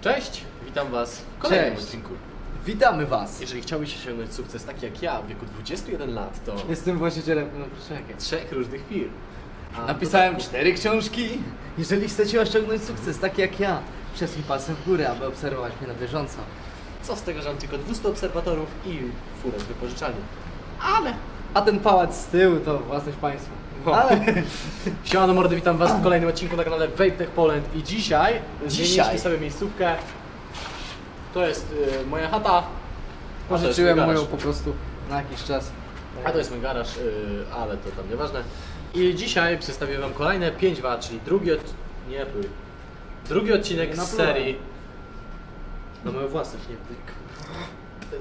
Cześć, witam Was w kolejnym Cześć. odcinku. Witamy Was! Jeżeli chciałbyś osiągnąć sukces taki jak ja w wieku 21 lat, to Jestem właścicielem. No, czekaj. trzech różnych firm. A Napisałem dodatku- cztery książki. Jeżeli chcecie osiągnąć sukces tak jak ja, przesuń palcem w górę, aby obserwować mnie na bieżąco. Co z tego, że mam tylko 200 obserwatorów i furę z wypożyczalni. Ale... A ten pałac z tyłu to własność państwa. Ale Siemano mordy, witam Was w kolejnym odcinku na kanale Vape Tech Poland i dzisiaj, Dzisiaj. zmieniliśmy sobie miejscówkę. To jest y, moja chata. a to jest pożyczyłem mój moją po prostu na jakiś czas. A to jest mój garaż, y, ale to tam nieważne. I dzisiaj przedstawię Wam kolejne 5 wat, czyli drugi od... nie pluj. Drugi odcinek Na z serii... No moją własność, nie pluj.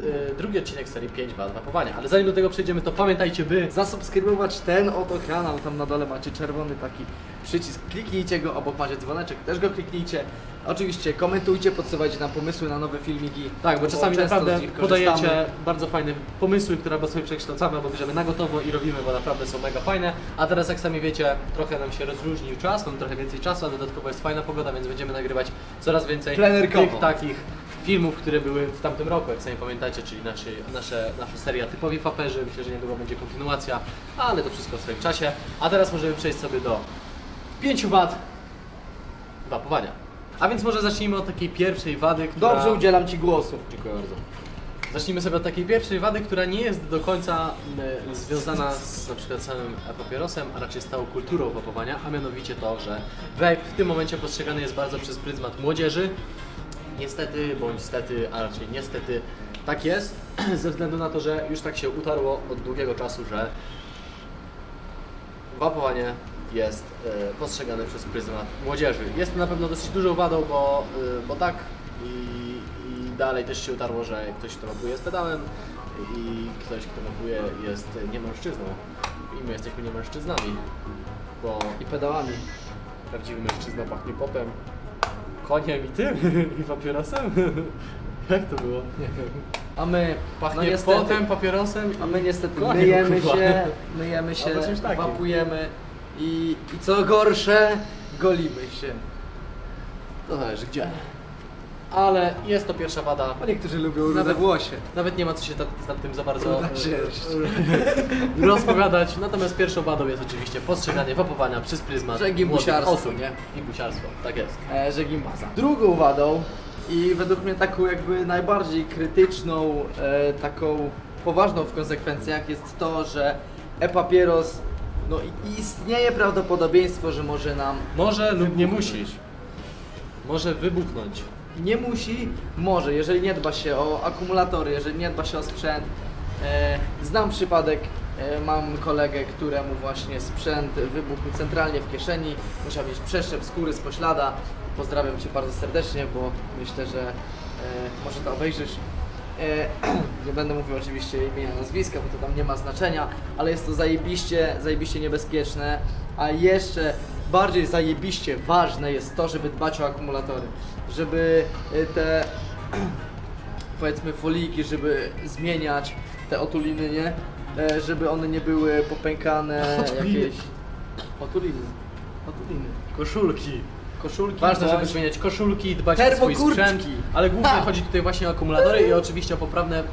Y, Drugi odcinek serii 5 wat wapowania, ale zanim do tego przejdziemy, to pamiętajcie by... Zasubskrybować ten oto kanał, tam na dole macie czerwony taki przycisk, kliknijcie go, obok macie dzwoneczek, też go kliknijcie. Oczywiście komentujcie, podsuwajcie nam pomysły na nowe filmiki. Tak, bo czasami często naprawdę z nich korzystamy. podajecie bardzo fajne pomysły, które albo sobie przekształcamy, albo bierzemy na gotowo i robimy, bo naprawdę są mega fajne. A teraz jak sami wiecie, trochę nam się rozróżnił czas, mamy trochę więcej czasu, a dodatkowo jest fajna pogoda, więc będziemy nagrywać coraz więcej Plenerkowo. tych takich filmów, które były w tamtym roku, jak sami pamiętacie, czyli naszej, nasze, nasza seria Typowi Faperzy. Myślę, że niedługo będzie kontynuacja, ale to wszystko w swoim czasie. A teraz możemy przejść sobie do 5 wad wapowania. A więc może zacznijmy od takiej pierwszej wady, która... Dobrze, udzielam Ci głosu. Dziękuję bardzo. Zacznijmy sobie od takiej pierwszej wady, która nie jest do końca e, związana z na przykład samym papierosem, a raczej z całą kulturą wapowania, a mianowicie to, że vape w tym momencie postrzegany jest bardzo przez pryzmat młodzieży. Niestety, bądź stety, a raczej niestety tak jest, ze względu na to, że już tak się utarło od długiego czasu, że wapowanie jest e, postrzegane przez pryzmat młodzieży. Jest to na pewno dosyć dużą wadą, bo, e, bo tak i, i dalej też się utarło, że ktoś, kto wapuje jest pedałem i ktoś, kto wapuje jest nie mężczyzną i my jesteśmy nie mężczyznami, bo I pedałami. prawdziwy mężczyzna pachnie popem, koniem i tym, i papierosem. Jak to było? Nie wiem. A my Pachnie no niestety, potem, papierosem A my niestety koniem, myjemy kurwa. się, myjemy się, Albo czymś takim. wapujemy i, i co gorsze, golimy się. To zależy gdzie. Ale jest to pierwsza wada. A niektórzy lubią rude Nawet- włosie. Nawet nie ma co się nad, nad tym za bardzo Ruda sierść. e, rozpowiadać. Natomiast pierwszą wadą jest oczywiście postrzeganie wapowania przez pryzmat Że młodych gimbusiarstwo, osób. nie? Gimbusiarstwo, tak jest. E, że. Drugą wadą i według mnie taką jakby najbardziej krytyczną, e, taką poważną w konsekwencjach jest to, że e-papieros, no i istnieje prawdopodobieństwo, że może nam Może lub nie musisz. Może wybuchnąć. Nie musi, może, jeżeli nie dba się o akumulatory, jeżeli nie dba się o sprzęt. E, znam przypadek, e, mam kolegę, któremu właśnie sprzęt wybuchł centralnie w kieszeni, musiał mieć przeszczep skóry z poślada. Pozdrawiam Cię bardzo serdecznie, bo myślę, że e, może to obejrzysz. E, nie będę mówił oczywiście imienia, nazwiska, bo to tam nie ma znaczenia, ale jest to zajebiście, zajebiście niebezpieczne, a jeszcze bardziej zajebiście ważne jest to, żeby dbać o akumulatory, żeby e, te powiedzmy foliki, żeby zmieniać te otuliny, nie? E, żeby one nie były popękane, Otuliny. jakieś otuliny. Otuliny. Koszulki. Koszulki. Ważne, żeby zmieniać koszulki, dbać o swój Termokurtki. sprzęt, ale głównie Ha! chodzi tutaj właśnie o akumulatory i oczywiście o poprawne,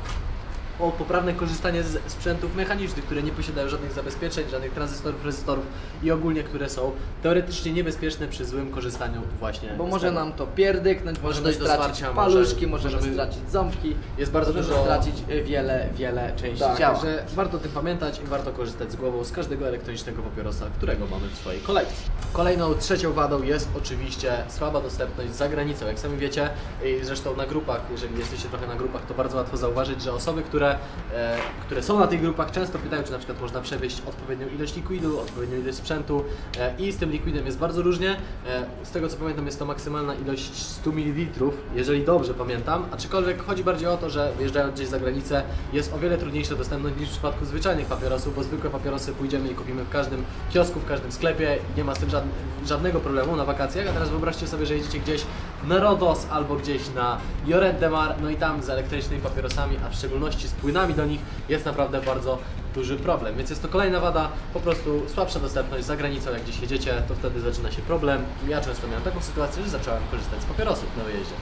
o poprawne korzystanie z sprzętów mechanicznych, które nie posiadają żadnych zabezpieczeń, żadnych tranzystorów, rezystorów i ogólnie, które są teoretycznie niebezpieczne przy złym korzystaniu właśnie Bo może nam to pierdyknąć, Może możemy stracić zwarcia, paluszki, może- możemy stracić ząbki, Jest bardzo możemy dużo- stracić e, wiele, wiele części Tak, ciała. także warto o tym pamiętać i warto korzystać z głową z każdego elektronicznego papierosa, którego mamy w swojej kolekcji. Kolejną, trzecią wadą jest oczywiście słaba dostępność za granicą. Jak sami wiecie, i zresztą na grupach, jeżeli jesteście trochę na grupach, to bardzo łatwo zauważyć, że osoby, które, e, które są na tych grupach często pytają, czy na przykład można przewieźć odpowiednią ilość likwidu, odpowiednią ilość sprzętu e, i z tym likwidem jest bardzo różnie. E, z tego co pamiętam jest to maksymalna ilość 100 ml, jeżeli dobrze pamiętam, aczkolwiek chodzi bardziej o to, że wyjeżdżając gdzieś za granicę jest o wiele trudniejsza dostępność niż w przypadku zwyczajnych papierosów, bo zwykłe papierosy pójdziemy i kupimy w każdym kiosku, w każdym sklepie nie ma z tym żadn- żadnego problemu na wakacjach, a teraz wyobraźcie sobie, że jedziecie gdzieś na Rodos albo gdzieś na Lloret de Mar, no i tam z elektrycznymi papierosami, a w szczególności z płynami do nich jest naprawdę bardzo duży problem. Więc jest to kolejna wada, po prostu słabsza dostępność za granicą, jak gdzieś jedziecie, to wtedy zaczyna się problem. Ja często miałem taką sytuację, że zacząłem korzystać z papierosów na wyjeździe.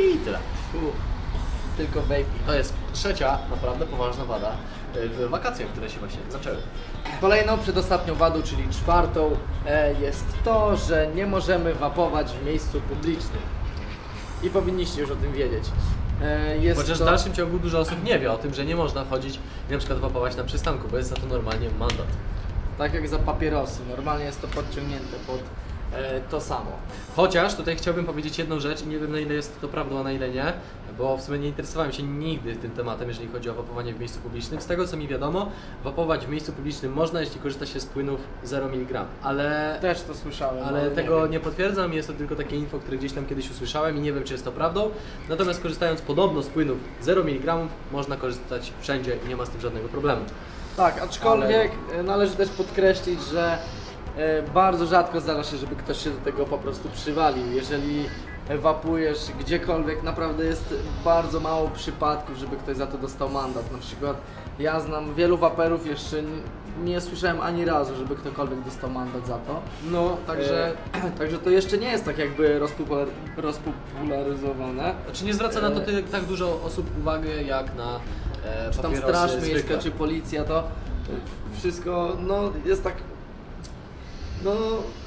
I tyle. Fu, tylko vape. To jest trzecia naprawdę poważna wada y, w wakacjach, które się właśnie zaczęły. Kolejną, przedostatnią wadą, czyli czwartą, e, jest to, że nie możemy wapować w miejscu publicznym. I powinniście już o tym wiedzieć. E, Jest Chociaż to... w dalszym ciągu dużo osób nie wie o tym, że nie można chodzić i na przykład wapować na przystanku, bo jest za to normalnie mandat. Tak jak za papierosy, normalnie jest to podciągnięte pod to samo. Chociaż tutaj chciałbym powiedzieć jedną rzecz i nie wiem na ile jest to prawdą, a na ile nie, bo w sumie nie interesowałem się nigdy tym tematem, jeżeli chodzi o wapowanie w miejscu publicznym. Z tego co mi wiadomo, wapować w miejscu publicznym można, jeśli korzysta się z płynów 0 mg, ale Też to słyszałem. ale nie tego wiem. nie potwierdzam, jest to tylko takie info, które gdzieś tam kiedyś usłyszałem i nie wiem, czy jest to prawdą. Natomiast korzystając podobno z płynów 0 mg, można korzystać wszędzie i nie ma z tym żadnego problemu. Tak, aczkolwiek e, należy też podkreślić, że e, bardzo rzadko zdarza się, żeby ktoś się do tego po prostu przywalił. Jeżeli wapujesz gdziekolwiek, naprawdę jest bardzo mało przypadków, żeby ktoś za to dostał mandat. Na przykład ja znam wielu waperów, jeszcze nie słyszałem ani razu, żeby ktokolwiek dostał mandat za to. No, Także, także to jeszcze nie jest tak jakby rozpopular, rozpopularyzowane. Znaczy nie zwraca na to ty, tak dużo osób uwagi jak na e, Czy tam straż miejska, czy policja, to wszystko no, jest tak. No,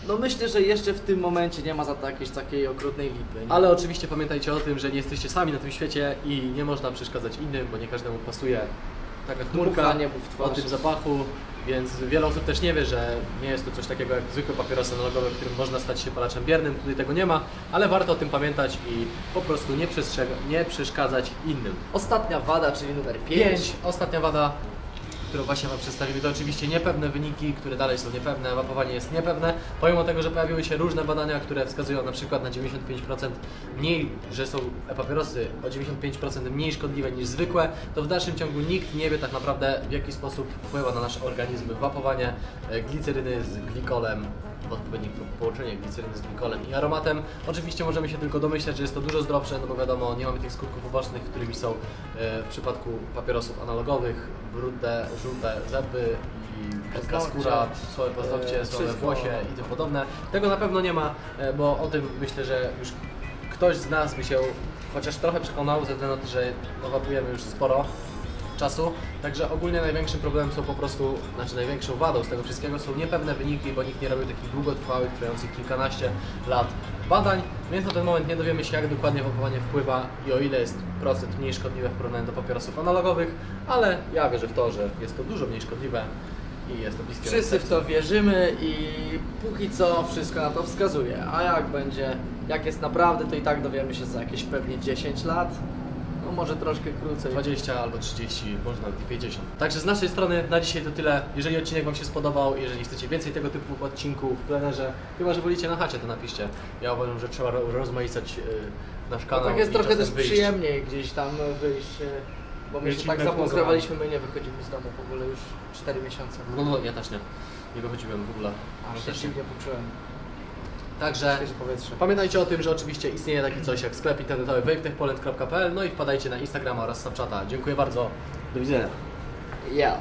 no myślę, że jeszcze w tym momencie nie ma za to jakiejś takiej okrutnej lipy. Nie? Ale oczywiście pamiętajcie o tym, że nie jesteście sami na tym świecie i nie można przeszkadzać innym, bo nie każdemu pasuje taka chmurka Dmuchanie mu w o twarz. tym zapachu, więc wiele osób też nie wie, że nie jest to coś takiego jak zwykłe papierosy analogowe, w którym można stać się palaczem biernym, tutaj tego nie ma, ale warto o tym pamiętać i po prostu nie, przestrzega- nie przeszkadzać innym. Ostatnia wada, czyli numer 5. 5. Ostatnia wada, którą właśnie Wam przedstawili, to oczywiście niepewne wyniki, które dalej są niepewne, wapowanie jest niepewne, pomimo tego, że pojawiły się różne badania, które wskazują na przykład na 95% mniej, że są papierosy o 95% mniej szkodliwe niż zwykłe, to w dalszym ciągu nikt nie wie tak naprawdę w jaki sposób wpływa na nasz organizm wapowanie e, gliceryny z glikolem, w odpowiednim połączeniu gliceryny z glikolem i aromatem. Oczywiście możemy się tylko domyślać, że jest to dużo zdrowsze, no bo wiadomo, nie mamy tych skutków ubocznych, którymi są e, w przypadku papierosów analogowych, brudne, żółte zęby i brzydka skóra, słabe paznokcie, e, słabe włosie i tym podobne. Tego na pewno nie ma, e, bo o tym myślę, że już ktoś z nas by się chociaż trochę przekonał, ze względu na to, że no, wapujemy już sporo czasu. Także ogólnie największym problemem są po prostu, znaczy największą wadą z tego wszystkiego są niepewne wyniki, bo nikt nie robił takich długotrwałych, trwających kilkanaście lat badań, więc na ten moment nie dowiemy się jak dokładnie wapowanie wpływa i o ile jest procent mniej szkodliwe w porównaniu do papierosów analogowych, ale ja wierzę w to, że jest to dużo mniej szkodliwe i jest to bliskie Wszyscy w to wierzymy i póki co wszystko na to wskazuje. A jak będzie, jak jest naprawdę, to i tak dowiemy się za jakieś pewnie 10 lat. No może troszkę krócej. 20 albo 30, może nawet i 50. Także z naszej strony na dzisiaj to tyle. Jeżeli odcinek Wam się spodobał, jeżeli chcecie więcej tego typu odcinków w plenerze, chyba że wolicie na chacie, to napiszcie. Ja uważam, że trzeba ro- rozmaicać yy, nasz No kanał. tak jest i trochę czasem też wyjść. przyjemniej gdzieś tam wyjść, e, bo my się tak zabunkrowaliśmy, my nie wychodzimy z domu w ogóle już 4 miesiące. No, no, ja też nie. Nie wychodziłem w ogóle. Aż się też nie. dziwnie poczułem. Także pamiętajcie o tym, że oczywiście istnieje takie coś jak sklep internetowy wavetechpoland.pl no i wpadajcie na Instagrama oraz Snapchata. Dziękuję bardzo. Do widzenia. Ja.